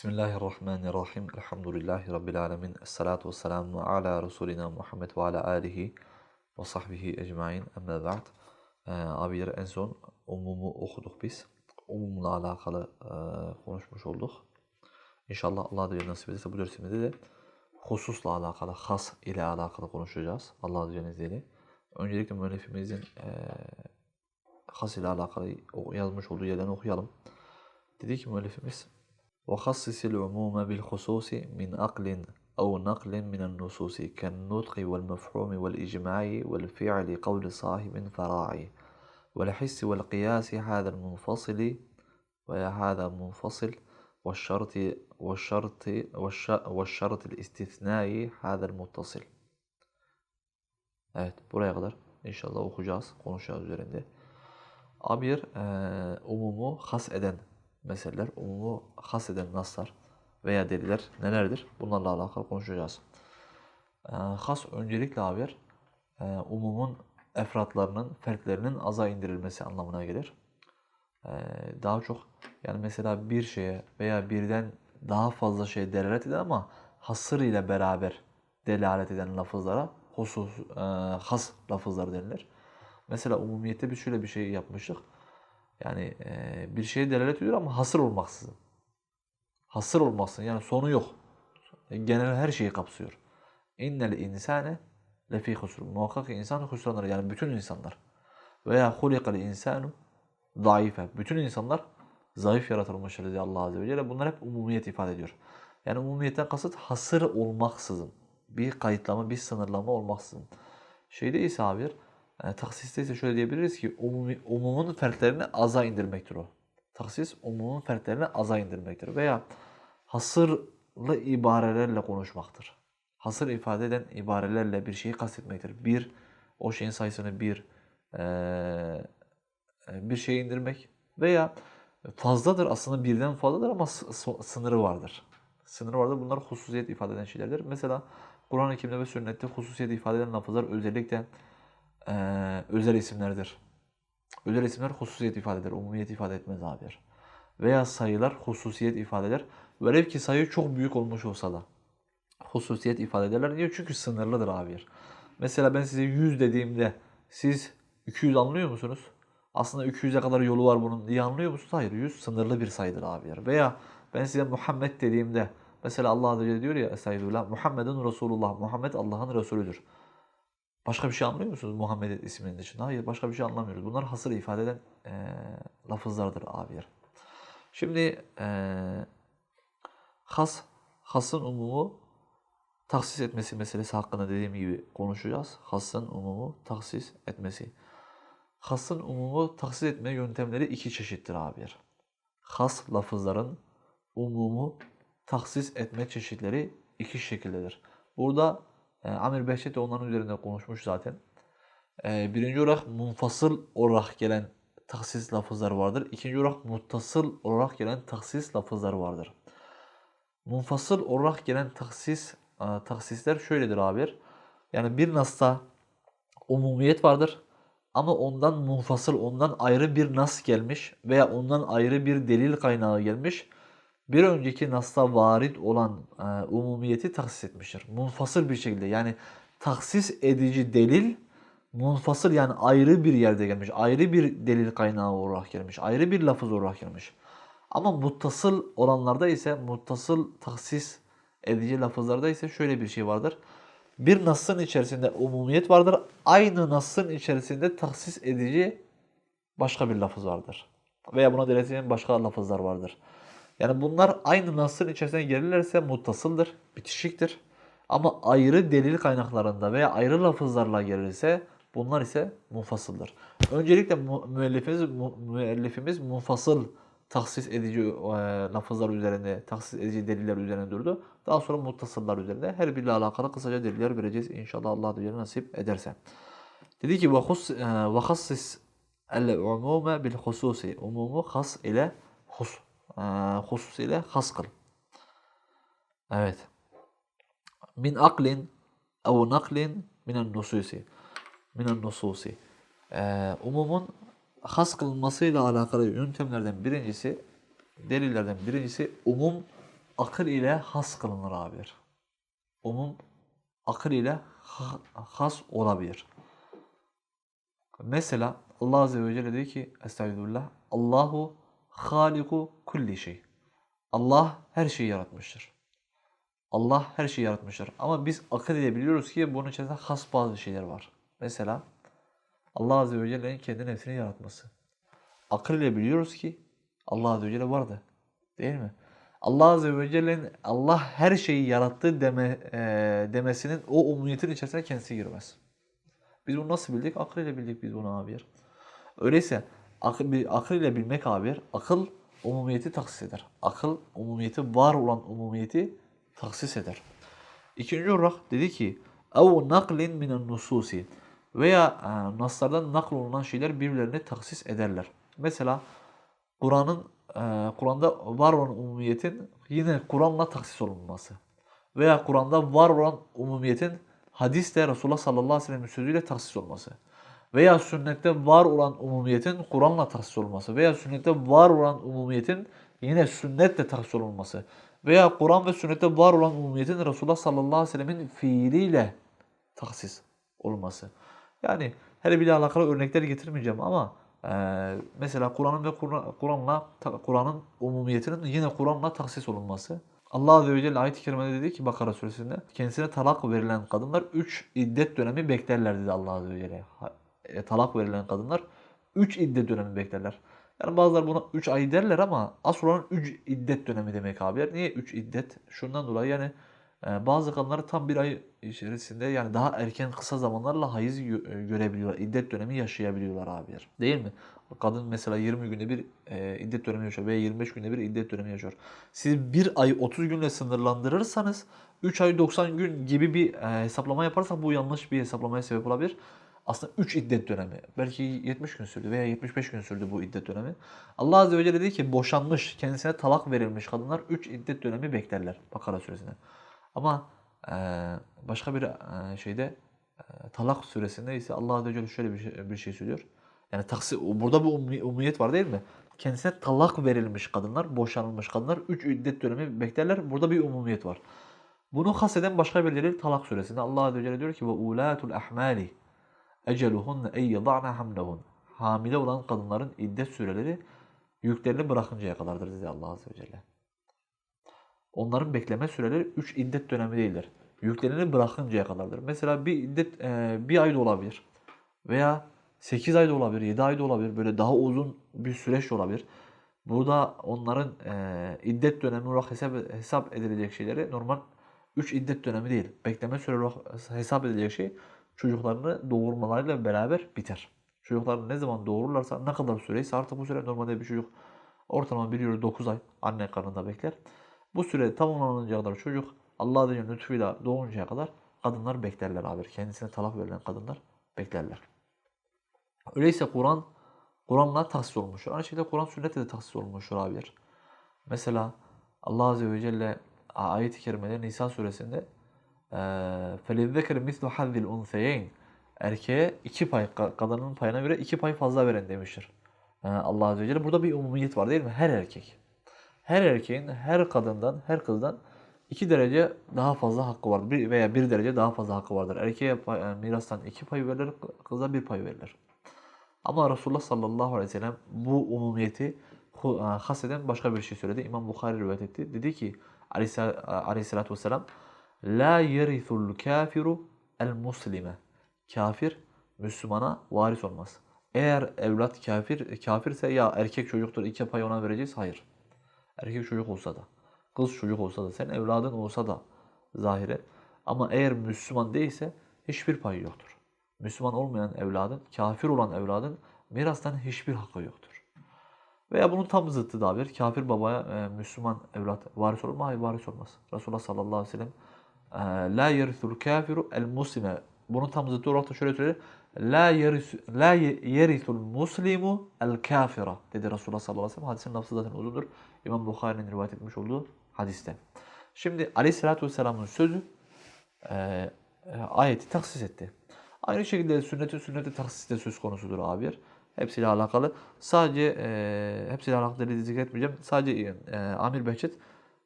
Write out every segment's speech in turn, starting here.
Bismillahirrahmanirrahim. Elhamdülillahi Rabbil alemin. Esselatu vesselamu ala Resulina Muhammed ve ala alihi ve sahbihi ecmain. Emme ba'd. Ee, abiler en son umumu okuduk biz. Umumla alakalı e, konuşmuş olduk. İnşallah Allah da nasip ederse bu dersimizde de hususla alakalı, has ile alakalı konuşacağız. Allah ve izniyle. Öncelikle müellifimizin e, has ile alakalı yazmış olduğu yerden okuyalım. Dedi ki müellifimiz وخصص العموم بالخصوص من عقل أو نقل من النصوص كالنطق والمفهوم والإجماع والفعل قول صاحب فراعي والحس والقياس هذا المنفصل وهذا منفصل والشرط والشرط والش- والشرط الاستثنائي هذا المتصل. Evet buraya kadar. Inşallah okuyacağız, konuşacağız üzerinde. A bir eee, umumu has eden. Meseleler, umumu has eden naslar veya deliller nelerdir? Bunlarla alakalı konuşacağız. Eee, has öncelikle haber eee, umumun efratlarının, fertlerinin aza indirilmesi anlamına gelir. Eee, daha çok yani mesela bir şeye veya birden daha fazla şey delalet eden ama hasır ile beraber delalet eden lafızlara husus, eee, has lafızlar denilir. Mesela umumiyette biz şöyle bir şey yapmıştık. Yani eee, bir şeye delalet ediyor ama hasır olmaksızın. Hasır olmaksızın yani sonu yok. Genel her şeyi kapsıyor. İnnel insane lefî husr. Muhakkak ki insan husranlar yani bütün insanlar. Veya hulikal insanu zayıfe. Bütün insanlar zayıf yaratılmışlar diye Allah Azze ve Celle. Bunlar hep umumiyet ifade ediyor. Yani umumiyetten kasıt hasır olmaksızın. Bir kayıtlama, bir sınırlama olmaksızın. Şeyde ise habir, e, taksiste ise şöyle diyebiliriz ki umumun fertlerini aza indirmektir o. Taksis umumun fertlerini aza indirmektir. Veya hasırlı ibarelerle konuşmaktır. Hasır ifade eden ibarelerle bir şeyi kastetmektir. Bir, o şeyin sayısını bir, eee e, bir şey indirmek veya fazladır aslında birden fazladır ama sınırı vardır. Sınırı vardır. Bunlar hususiyet ifade eden şeylerdir. Mesela Kur'an-ı Kerim'de ve sünnette hususiyet ifade eden lafızlar özellikle e, özel isimlerdir. Özel isimler hususiyet ifade eder, umumiyet ifade etmez abiler. Veya sayılar hususiyet ifade eder. Velev ki sayı çok büyük olmuş olsa da hususiyet ifade ederler. Niye? Çünkü sınırlıdır abiler. Mesela ben size 100 dediğimde siz 200 anlıyor musunuz? Aslında 200'e kadar yolu var bunun diye anlıyor musunuz? Hayır 100 sınırlı bir sayıdır abiler. Veya ben size Muhammed dediğimde mesela Allah Azze diyor ya Estağfirullah Muhammedun Resulullah. Muhammed Allah'ın Resulüdür. Başka bir şey anlıyor musunuz Muhammed isminin dışında? Hayır başka bir şey anlamıyoruz. Bunlar hasır ifade eden eee lafızlardır abiler. Şimdi eee has, hasın umumu taksis etmesi meselesi hakkında dediğim gibi konuşacağız. Hasın umumu taksis etmesi. Hasın umumu taksis etme yöntemleri iki çeşittir abiler. Has lafızların umumu taksis etme çeşitleri iki şekildedir. Burada e, Amir Behçet de onların üzerinde konuşmuş zaten. E, birinci olarak munfasıl olarak gelen taksis lafızlar vardır. İkinci olarak muttasıl olarak gelen taksis lafızlar vardır. Munfasıl olarak gelen taksis e, taksisler şöyledir abiler. Yani bir nasta umumiyet vardır ama ondan munfasıl, ondan ayrı bir nas gelmiş veya ondan ayrı bir delil kaynağı gelmiş. Bir önceki nasta varid olan e, umumiyeti taksis etmiştir. Munfasıl bir şekilde yani taksis edici delil munfasıl yani ayrı bir yerde gelmiş. Ayrı bir delil kaynağı olarak gelmiş. Ayrı bir lafız olarak gelmiş. Ama muttasıl olanlarda ise muttasıl taksis edici lafızlarda ise şöyle bir şey vardır. Bir nasın içerisinde umumiyet vardır. Aynı nasın içerisinde taksis edici başka bir lafız vardır. Veya buna eden başka lafızlar vardır. Yani bunlar aynı nasın içerisine gelirlerse muttasıldır, bitişiktir. Ama ayrı delil kaynaklarında veya ayrı lafızlarla gelirse bunlar ise munfasıldır. Öncelikle müellifimiz, mu müellifimiz munfasıl taksis edici e, lafızlar üzerinde, taksis edici deliller üzerine durdu. Daha sonra muttasıllar üzerinde her biriyle alakalı kısaca deliller vereceğiz inşallah Allah Teala nasip ederse. Dedi ki vakassis e, el umume bil hususi. Umumu has ile hus e, husus ile has kıl. Evet. Min aklin ev naklin minen nususi. Minen nususi. Ee, umumun has kılınmasıyla alakalı yöntemlerden birincisi, delillerden birincisi umum akıl ile has kılınır abiler. Umum akıl ile ha- has olabilir. Mesela Allah Azze ve Celle diyor ki Estağfirullah Allahu haliku kulli şey. Allah her şeyi yaratmıştır. Allah her şeyi yaratmıştır. Ama biz akıl ile biliyoruz ki bunun içerisinde has bazı şeyler var. Mesela Allah Azze ve Celle'nin kendi nefsini yaratması. Akıl ile biliyoruz ki Allah Azze ve Celle vardı. Değil mi? Allah Azze ve Celle'nin Allah her şeyi yarattı deme, e, demesinin o umumiyetin içerisine kendisi girmez. Biz bunu nasıl bildik? Akıl ile bildik biz bunu abiyer. Öyleyse akıl, bir, akıl ile bilmek abiyer, akıl umumiyeti taksis eder. Akıl umumiyeti var olan umumiyeti taksis eder. İkinci olarak dedi ki ev naklin minen nususi veya e, naslardan nakl olunan şeyler birbirlerini taksis ederler. Mesela Kur'an'ın e, Kur'an'da var olan umumiyetin yine Kur'an'la taksis olunması veya Kur'an'da var olan umumiyetin hadiste Resulullah sallallahu aleyhi ve sellem'in sözüyle taksis olması veya sünnette var olan umumiyetin Kur'an'la taksis olması veya sünnette var olan umumiyetin yine sünnetle taksis olunması veya Kur'an ve sünnette var olan umumiyetin Resulullah sallallahu aleyhi ve sellemin fiiliyle taksis olması. Yani her biriyle alakalı örnekler getirmeyeceğim ama e, mesela Kur'an'ın ve Kur'an- Kur'an'la Kur'an'ın umumiyetinin yine Kur'an'la taksis olunması. Allah Azze ve Celle ayet-i kerimede dedi ki Bakara suresinde kendisine talak verilen kadınlar 3 iddet dönemi beklerler dedi Allah Azze ve Celle. E, talak verilen kadınlar 3 iddet dönemi beklerler. Yani bazıları buna 3 ay derler ama asıl olan 3 iddet dönemi demek abi. Niye 3 iddet? Şundan dolayı yani e, bazı kadınlar tam bir ay içerisinde yani daha erken kısa zamanlarla hayız gö- e, görebiliyorlar. İddet dönemi yaşayabiliyorlar abi. Değil mi? Kadın mesela 20 günde bir e, iddet dönemi yaşıyor veya 25 günde bir iddet dönemi yaşıyor. Siz bir ay 30 günle sınırlandırırsanız 3 ay 90 gün gibi bir hesaplama yaparsak bu yanlış bir hesaplamaya sebep olabilir. Aslında 3 iddet dönemi. Belki 70 gün sürdü veya 75 gün sürdü bu iddet dönemi. Allah Azze ve Celle dedi ki boşanmış, kendisine talak verilmiş kadınlar 3 iddet dönemi beklerler. Bakara suresinde. Ama e, başka bir e, şeyde e, Talak suresinde ise Allah Azze ve Celle şöyle bir şey, bir şey söylüyor. Yani taksi, burada bir ummi- var değil mi? Kendisine talak verilmiş kadınlar, boşanılmış kadınlar 3 iddet dönemi beklerler. Burada bir umumiyet var. Bunu haseden başka bir delil Talak suresinde. Allah Azze ve Celle diyor ki ve ulatul ahmali eceluhunne ey yada'na hamlehun. Hamile olan kadınların iddet süreleri yüklerini bırakıncaya kadardır dedi Allah Azze ve Celle. Onların bekleme süreleri 3 iddet dönemi değildir. Yüklerini bırakıncaya kadardır. Mesela bir iddet e, bir ay da olabilir. Veya 8 ay da olabilir, 7 ay da olabilir. Böyle daha uzun bir süreç olabilir. Burada onların e, iddet dönemi olarak hesap, hesap edilecek şeyleri normal 3 iddet dönemi değil. Bekleme süre olarak hesap edilecek şey çocuklarını doğurmalarıyla beraber biter. Çocuklarını ne zaman doğururlarsa ne kadar süreyse artık bu süre normalde bir çocuk ortalama biliyoruz 9 ay anne karnında bekler. Bu süre tamamlanıncaya kadar çocuk Allah Celle'nin lütfuyla doğuncaya kadar kadınlar beklerler abi. Kendisine talak verilen kadınlar beklerler. Öyleyse Kur'an Kur'an'la tahsis olmuştur. Aynı şekilde Kur'an sünnetle de tahsis olmuştur abiler. Mesela Allah Azze ve Celle ayet-i kerimede Nisa suresinde فَلِذَّكَرِ مِثْلُ حَذِّ الْاُنْثَيَيْنِ Erkeğe iki pay, ka- kadının payına göre iki pay fazla veren demiştir. Ee, Allah Azze ve Celle. Burada bir umumiyet var değil mi? Her erkek. Her erkeğin her kadından, her kızdan iki derece daha fazla hakkı vardır. Bir veya bir derece daha fazla hakkı vardır. Erkeğe pay- e, mirastan iki pay verilir, kıza bir pay verilir. Ama Resulullah sallallahu aleyhi ve sellem bu umumiyeti hu- e, haseden başka bir şey söyledi. İmam Bukhari rivayet etti. Dedi ki aleyhissa- aleyhissalatü vesselam La yerithul kafiru el muslime. Kafir Müslümana varis olmaz. Eğer evlat kafir kafirse ya erkek çocuktur iki pay ona vereceğiz. Hayır. Erkek çocuk olsa da, kız çocuk olsa da, senin evladın olsa da zahire. Ama eğer Müslüman değilse hiçbir payı yoktur. Müslüman olmayan evladın, kafir olan evladın mirastan hiçbir hakkı yoktur. Veya bunun tam zıttı da bir. Kafir babaya e, Müslüman evlat varis olur mu? Hayır varis olmaz. Resulullah sallallahu aleyhi ve sellem La yerithul kafiru el muslime. Bunun tam zıttı olarak da şöyle söylüyor. La yeris la yerithul muslimu el kafira dedi Resulullah sallallahu aleyhi ve sellem. Hadisin lafzı zaten uzundur. İmam Bukhari'nin rivayet etmiş olduğu hadiste. Şimdi aleyhissalatü vesselamın sözü e, e, ayeti taksis etti. Aynı şekilde sünneti sünneti taksis de söz konusudur abi. Hepsiyle alakalı. Sadece e, hepsiyle alakalı delili zikretmeyeceğim. Sadece e, Amir Behçet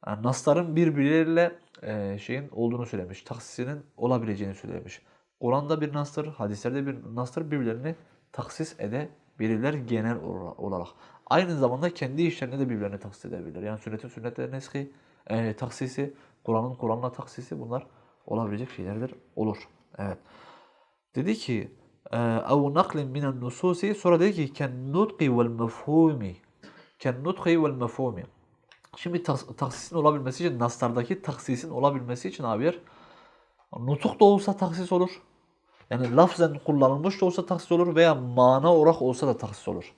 Yani nasların birbirleriyle e, şeyin olduğunu söylemiş. Taksisinin olabileceğini söylemiş. Kur'an'da bir nastır, hadislerde bir nastır birbirlerini taksis edebilirler genel ola- olarak. Aynı zamanda kendi işlerinde de birbirlerini taksis edebilirler. Yani sünnetin sünnetle neski, e, taksisi, Kur'an'ın Kur'an'la taksisi bunlar olabilecek şeylerdir. Olur. Evet. Dedi ki ev naklin minen nususi sonra dedi ki ken nutqi vel mefhumi Şimdi taksisin olabilmesi için naslardaki taksisin olabilmesi için abiler nutuk da olsa taksis olur. Yani lafzen kullanılmış da olsa taksis olur veya mana olarak olsa da taksis olur.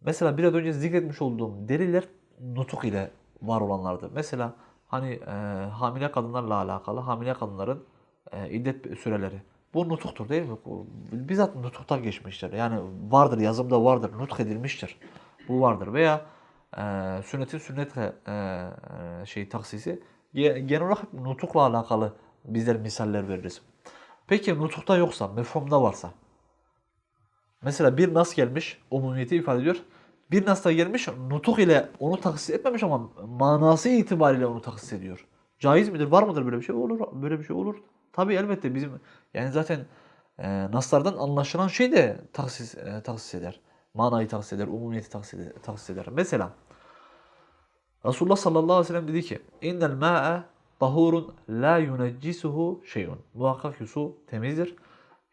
Mesela biraz önce zikretmiş olduğum deliller nutuk ile var olanlardı. Mesela hani e, hamile kadınlarla alakalı hamile kadınların e, iddet süreleri. Bu nutuktur değil mi? Bizzat nutuktan geçmiştir. Yani vardır, yazımda vardır, nutuk edilmiştir. Bu vardır. Veya e, sünnetin sünnetle e, e, şey taksisi ge- genel olarak nutukla alakalı bizler misaller veririz. Peki nutukta yoksa, mefhumda varsa Mesela bir nas gelmiş, umumiyeti ifade ediyor. Bir nas da gelmiş, nutuk ile onu taksis etmemiş ama manası itibariyle onu taksis ediyor. Caiz midir? Var mıdır böyle bir şey? Olur. Böyle bir şey olur. Tabii elbette bizim yani zaten e, naslardan anlaşılan şey de taksis, e, taksis eder. Manayı taksis eder, umumiyeti. Taksis eder. Mesela Resulullah sallallahu aleyhi ve sellem dedi ki İnnel ma'e tahurun la yuneccisuhu şeyun. Muhakkak ki su temizdir.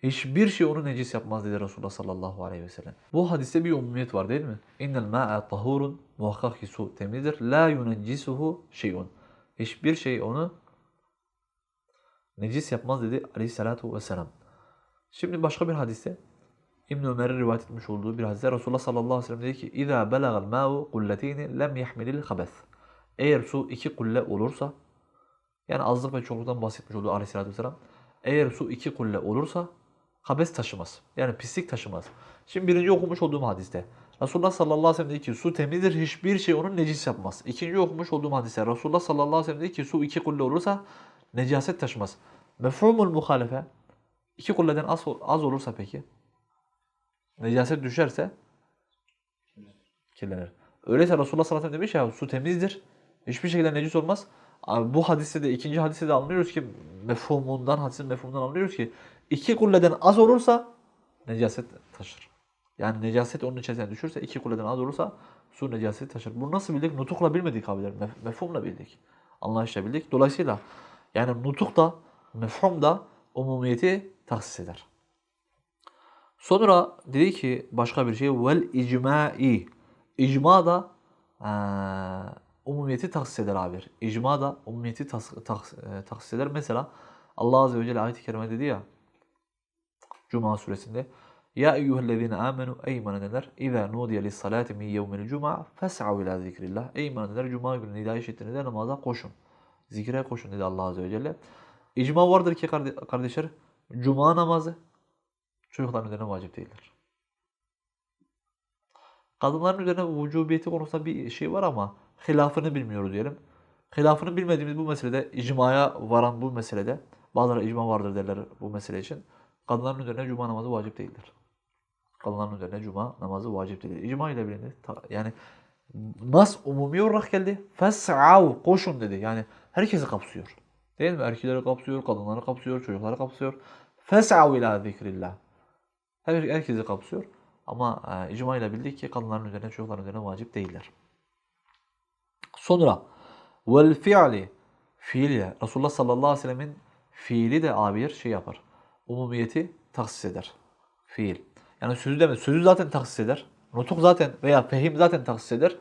Hiçbir şey onu necis yapmaz dedi Resulullah sallallahu aleyhi ve sellem. Bu hadiste bir umumiyet var değil mi? İnnel ma'e tahurun muhakkak ki su temizdir. La yuneccisuhu şeyun. Hiçbir şey onu necis yapmaz dedi aleyhissalatu vesselam. Şimdi başka bir hadiste İbn Ömer'in rivayet etmiş olduğu bir hadiste Resulullah sallallahu aleyhi ve sellem dedi ki İzâ belagel mâ'u kulletîni lem yahmilil habeth. Eğer su iki kulle olursa yani azlık ve çokluktan bahsetmiş olduğu aleyhissalatü vesselam. Eğer su iki kulle olursa habes taşımaz. Yani pislik taşımaz. Şimdi birinci okumuş olduğum hadiste Resulullah sallallahu aleyhi ve sellem dedi ki su temizdir hiçbir şey onu necis yapmaz. İkinci okumuş olduğum hadiste Resulullah sallallahu aleyhi ve sellem dedi ki su iki kulle olursa necaset taşımaz. Mefhumul muhalefe iki kulleden az, az olursa peki necaset düşerse kirlenir. Öyleyse Resulullah sallallahu aleyhi ve sellem demiş ya su temizdir. Hiçbir şekilde necis olmaz. Abi bu hadiste de ikinci hadiste de anlıyoruz ki mefhumundan, hadisin mefhumundan anlıyoruz ki iki kulleden az olursa necaset taşır. Yani necaset onun içerisine düşürse iki kulleden az olursa su necaseti taşır. Bunu nasıl bildik? Nutukla bilmedik abiler. Mef- mefhumla bildik. Anlayışla bildik. Dolayısıyla yani nutuk da mefhum da umumiyeti tahsis eder. Sonra dedi ki başka bir şey vel icma'i. İcma da eee, umumiyeti tahsis eder abi. İcma da umumiyeti tas- e, tahsis eder. Mesela Allah Azze ve Celle ayet-i kerime dedi ya Cuma suresinde Ya eyyühellezine amenu ey iman edenler İzâ nudiye lissalâti min yevmil cuma fes'av ila zikrillah Ey iman edenler Cuma günü nida işittiğinizde namaza koşun. Zikre koşun dedi Allah Azze ve Celle. İcma vardır ki karde- kardeşler Cuma namazı çocukların üzerine vacip değildir. Kadınların üzerine vücubiyeti konusunda bir şey var ama hilafını bilmiyoruz diyelim. Hilafını bilmediğimiz bu meselede, icmaya varan bu meselede, bazıları icma vardır derler bu mesele için. Kadınların üzerine cuma namazı vacip değildir. Kadınların üzerine cuma namazı vacip değildir. İcma ile bilindi. Ta- Yani nas umumi olarak geldi. Fes'av koşun dedi. Yani herkesi kapsıyor. Değil mi? Erkekleri kapsıyor, kadınları kapsıyor, çocukları kapsıyor. Fes'av ila zikrillah. Her, herkesi kapsıyor. Ama e, icma ile bildik ki kadınların üzerine, çocukların üzerine vacip değiller. Sonra vel fi'li fiil ile Resulullah sallallahu aleyhi ve sellemin fiili de abi şey yapar. Umumiyeti tahsis eder. Fiil. Yani sözü deme. Sözü zaten tahsis eder. Nutuk zaten veya fehim zaten tahsis eder.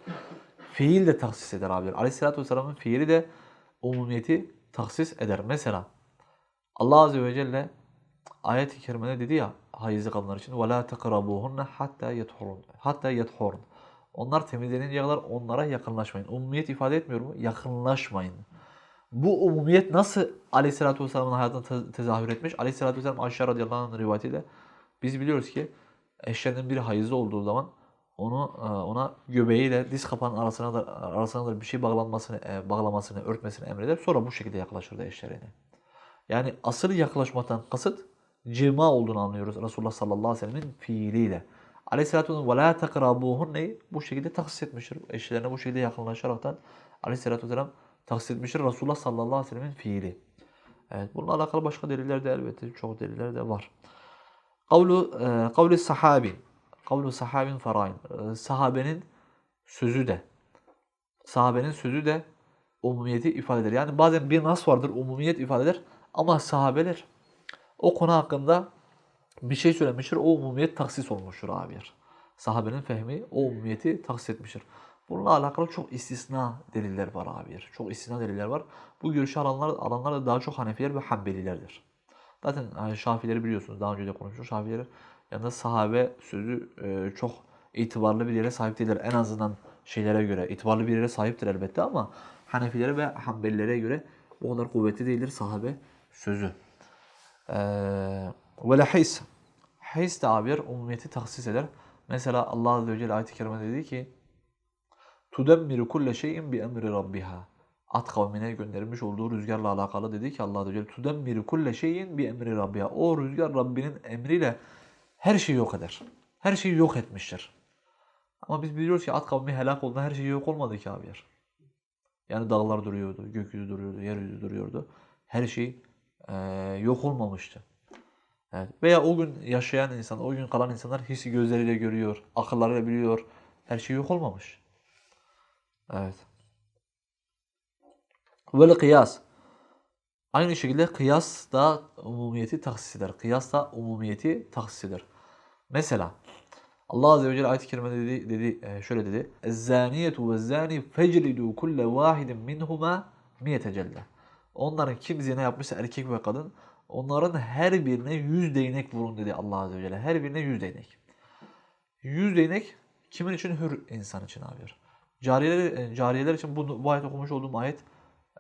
Fiil de tahsis eder abiler. Aleyhisselatü Vesselam'ın fiili de umumiyeti tahsis eder. Mesela Allah Azze ve Celle ayet-i kerimede dedi ya hayızlı kadınlar için وَلَا تَقْرَبُوهُنَّ hatta يَطْهُرُنَ hatta يَطْهُرُنَ Onlar temizleninceye kadar onlara yakınlaşmayın. Umumiyet ifade etmiyor mu? Yakınlaşmayın. Bu umumiyet nasıl Aleyhisselatü Vesselam'ın hayatında te- tezahür etmiş? Aleyhisselatü Vesselam Ayşe radıyallahu anh'ın rivayetiyle biz biliyoruz ki eşlerinin biri hayızlı olduğu zaman onu e, ona göbeğiyle diz kapağının arasına da arasına da bir şey bağlanmasını e, bağlamasını örtmesini emreder. Sonra bu şekilde yaklaşırdı eşlerine. Yani asıl yaklaşmaktan kasıt cima olduğunu anlıyoruz Resulullah sallallahu aleyhi ve sellemin fiiliyle. Aleyhisselatü vesselam ve la tekrabuhunne bu şekilde taksis etmiştir. Eşlerine bu şekilde yakınlaşaraktan Aleyhisselatü vesselam taksis etmiştir Resulullah sallallahu aleyhi ve sellemin fiili. Evet, bununla alakalı başka deliller de elbette çok deliller de var. Kavlu, e, kavlu sahabi. Kavlu sahabin farain. E, sahabenin sözü de. Sahabenin sözü de umumiyeti ifade eder. Yani bazen bir nas vardır, umumiyet ifade eder ama sahabeler o konu hakkında bir şey söylemiştir. O umumiyet taksis olmuştur abiler. Sahabenin fehmi o umumiyeti taksis etmiştir. Bununla alakalı çok istisna deliller var abiler. Çok istisna deliller var. Bu görüşü alanlar, alanlar da daha çok Hanefiler ve Hanbelilerdir. Zaten yani Şafileri biliyorsunuz. Daha önce de konuşmuştuk. Şafileri yanında sahabe sözü e, çok itibarlı bir yere sahip değildir. En azından şeylere göre itibarlı bir yere sahiptir elbette ama Hanefilere ve Hanbelilere göre o kadar kuvvetli değildir sahabe sözü. Ve. His de abiler umumiyeti tahsis eder. Mesela Allah Azze ve Celle ayet-i kerimede dedi ki Tudemmiru kulle şeyin bi emri rabbiha. At kavmine göndermiş olduğu rüzgarla alakalı dedi ki Allah Azze ve Celle Tudemmiru kulle şeyin bi emri rabbiha. O rüzgar Rabbinin emriyle her şeyi yok eder. Her şeyi yok etmiştir. Ama biz biliyoruz ki at kavmi helak olduğunda her şey yok olmadı ki abiler. Yani dağlar duruyordu, gökyüzü duruyordu, yeryüzü duruyordu. Her şey e, yok olmamıştı. Evet. Veya o gün yaşayan insan, o gün kalan insanlar hissi gözleriyle görüyor, akıllarıyla biliyor. Her şey yok olmamış. Evet. Vel kıyas. Aynı şekilde kıyas da umumiyeti tahsis eder. Kıyas da umumiyeti tahsis eder. Mesela Allah Azze ve Celle ayet-i kerimede dedi, dedi e, şöyle dedi. اَزَّانِيَةُ وَالزَّانِي فَجْلِدُوا كُلَّ وَاحِدٍ مِنْهُمَا مِيَةَ جَلَّةً Onların kim zina yapmışsa erkek ve kadın onların her birine yüz değnek vurun dedi Allah Azze ve Celle. Her birine yüz değnek. Yüz değnek kimin için? Hür insan için abi. Cariyeler, e, cariyeler için bu, bu ayet okumuş olduğum ayet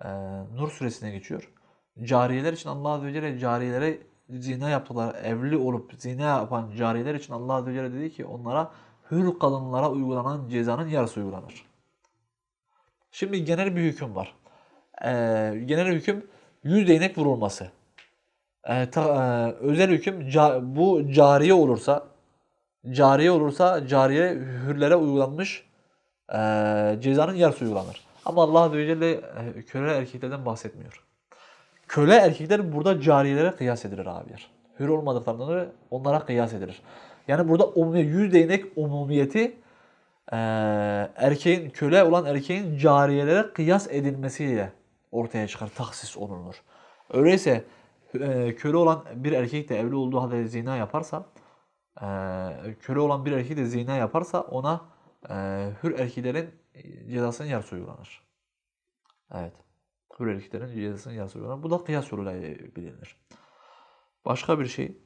e, Nur suresine geçiyor. Cariyeler için Allah Azze ve Celle cariyelere zina yaptılar, evli olup zina yapan cariyeler için Allah Azze ve Celle dedi ki onlara hür kadınlara uygulanan cezanın yarısı uygulanır. Şimdi genel bir hüküm var. Ee, genel hüküm yüz değnek vurulması. Ee, ta, e, özel hüküm ca, bu cariye olursa cariye olursa cariye hürlere uygulanmış e, cezanın yarısı uygulanır. Ama Allah Azze ve Celle e, köle erkeklerden bahsetmiyor. Köle erkekler burada cariyelere kıyas edilir abiler. Hür olmadıklarından onlara kıyas edilir. Yani burada umumi, yüz değnek umumiyeti e, erkeğin köle olan erkeğin cariyelere kıyas edilmesiyle ortaya çıkar, taksis olunur. Öyleyse e, köle olan bir erkek de evli olduğu halde zina yaparsa e, köle olan bir erkek de zina yaparsa ona e, hür erkeklerin cezasının yarısı uygulanır. Evet. Hür erkeklerin cezasının yarısı uygulanır. Bu da kıyas yoluyla bilinir. Başka bir şey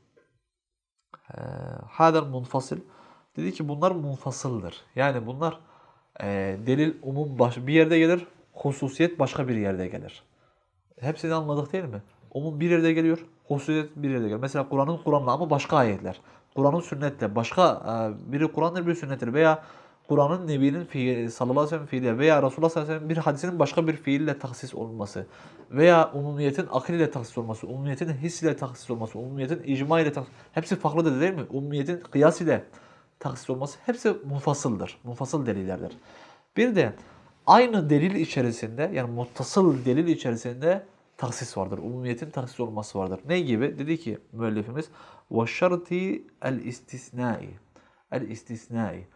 Hader munfasıl dedi ki bunlar munfasıldır. Yani bunlar e, delil umum baş, bir yerde gelir, hususiyet başka bir yerde gelir. Hepsini anladık değil mi? Umum bir yerde geliyor, hususiyet bir yerde geliyor. Mesela Kur'an'ın Kur'an'la ama başka ayetler. Kur'an'ın sünnetle başka e, biri Kur'an'dır biri sünnettir veya Kur'an'ın Nebi'nin fiili, sallallahu aleyhi ve sellem fiili veya Resulullah sallallahu aleyhi ve sellem bir hadisinin başka bir fiille tahsis olması veya umumiyetin akıl ile tahsis olması, umumiyetin his ile tahsis olması, umumiyetin icma ile tahsis hepsi farklıdır değil mi? Umumiyetin kıyas ile tahsis olması hepsi munfasıldır. Munfasıl delillerdir. Bir de aynı delil içerisinde yani muttasıl delil içerisinde taksis vardır. Umumiyetin taksis olması vardır. Ne gibi? Dedi ki müellifimiz ve şarti el istisnai. El istisnai.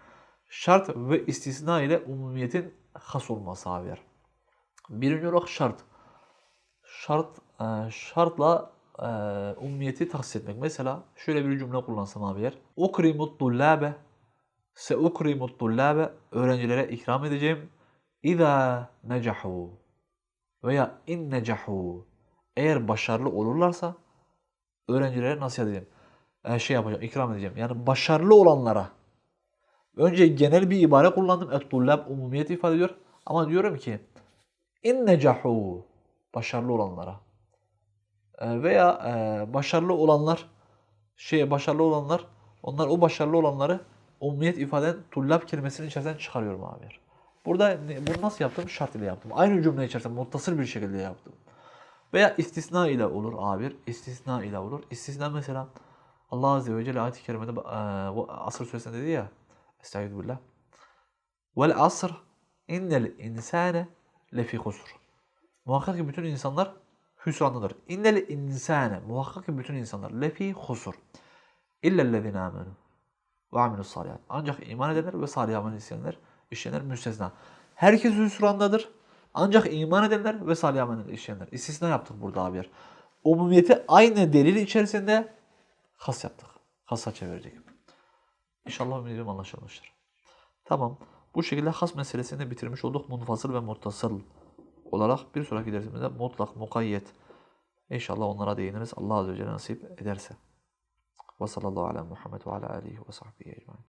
Şart ve istisna ile umumiyetin has olması haber. Birinci olarak şart. Şart e, şartla e, umumiyeti tahsis etmek. Mesela şöyle bir cümle kullansam abi yer. Ukrimut dullabe se ukrimut dullabe öğrencilere ikram edeceğim İza necahu veya in necahu eğer başarılı olurlarsa öğrencilere nasihat edeceğim. E, şey yapacağım, ikram edeceğim. Yani başarılı olanlara Önce genel bir ibare kullandım. Et-tullab umumiyet ifade ediyor. Ama diyorum ki in necahu başarılı olanlara e, veya e, başarılı olanlar şey başarılı olanlar onlar o başarılı olanları umumiyet ifade eden tullab kelimesinin içerisinden çıkarıyorum abi. Burada bunu nasıl yaptım? Şart ile yaptım. Aynı cümle içerisinde muttasıl bir şekilde yaptım. Veya istisna ile olur abi. İstisna ile olur. İstisna mesela Allah Azze ve Celle ayet-i kerimede e, Asr suresinde dedi ya Estaizu billah. Vel asr innel insane lefi husr. Muhakkak ki bütün insanlar hüsrandadır. İnnel insane. Muhakkak ki bütün insanlar lefi husur. İllellezine amenu ve amilus salihat. Ancak iman edenler ve salih amel işleyenler, işleyenler müstesna. Herkes hüsrandadır. Ancak iman edenler ve salih amel işleyenler. İstisna yaptık burada abiler. Umumiyeti aynı delil içerisinde has yaptık. Hasa çevirecek. İnşallah ümit ediyorum anlaşılmıştır. Tamam. Bu şekilde has meselesini de bitirmiş olduk. Munfasıl ve muttasıl olarak bir sonraki dersimizde mutlak, mukayyet. İnşallah onlara değiniriz. Allah Azze ve Celle nasip ederse. Ve sallallahu ala Muhammed ve ala alihi ve sahbihi ecmaîn.